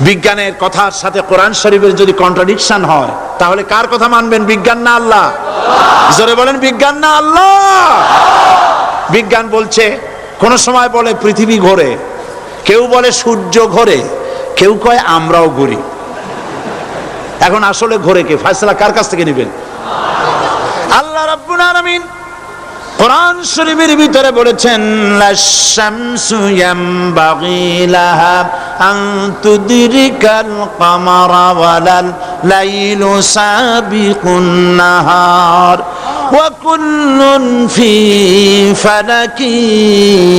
বিজ্ঞানের কথার সাথে কোরআন শরীফের যদি কন্ট্রাডিকশন হয়, তাহলে কার কথা মানবেন? বিজ্ঞান না আল্লাহ? জোরে বলেন, বিজ্ঞান না আল্লাহ? বিজ্ঞান বলছে, কোন সময় বলে পৃথিবী ঘোরে, কেউ বলে সূর্য ঘোরে, কেউ কয় আমরাও ঘুরি। এখন আসলে ঘোরে কে? ফয়সালা কার কাছ থেকে নেবেন? আল্লাহ রাব্বুল আলামিন কোরআন শরীফের ভিতরে বলেছেন লাশামসু ইয়ামবাগি লাহা আন তুদরিকাল কামারা ওয়ালাল লাইলু সাবিকুন নাহার। ওয়া কুল্লুন ফি ফালাকি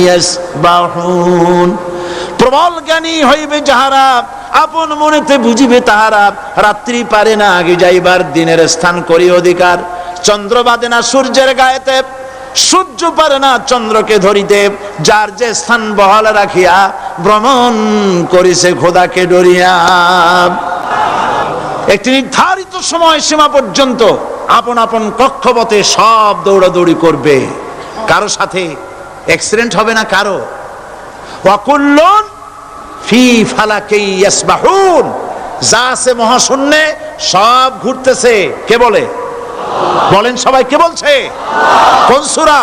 ইয়াসবাহুন। প্রবল জ্ঞানী হইবে যাহারা, আপন মনেতে বুঝিবে তাহারা, রাত্রি পারে না আগে যাইবার দিনের স্থান করি অধিকার। চন্দ্র না সূর্যের গায়েতে সূর্য পারে না চন্দ্রকে ধরিতে, যার যে স্থান বহাল রাখিয়া ভ্রমণ করিছে খোদাকে ডরিয়া। একটি নির্ধারিত সময় সীমা পর্যন্ত আপন আপন কক্ষপথে সব দৌড়াদৌড়ি করবে। কারও সাথে অ্যাক্সিডেন্ট হবে না কারও। ওয়াকুল্লুন ফি ফালাকি ইয়াসবাহুন। যা আছে মহাশূন্যে সব ঘুরতেছে। কে বলে? বলেন সবাই কে বলছে? কোন সূরা?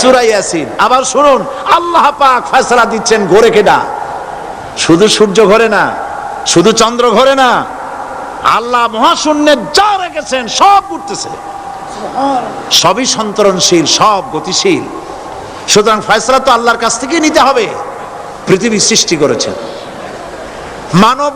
সূরা ইয়াসিন। আবার শুনুন, আল্লাহ পাক ফয়সালা দিচ্ছেন ঘোরে কেডা? শুধু সূর্য ঘোরে না, শুধু চন্দ্র ঘোরে না, আল্লাহ মহাশূন্যে যা রেখেছেন, সব ঘুরতেছে। সবই সন্তরণশীল, সব গতিশীল। সুতরাং ফয়সলা তো আল্লাহর কাছ থেকেই নিতে হবে, পৃথিবী সৃষ্টি করেছেন মানব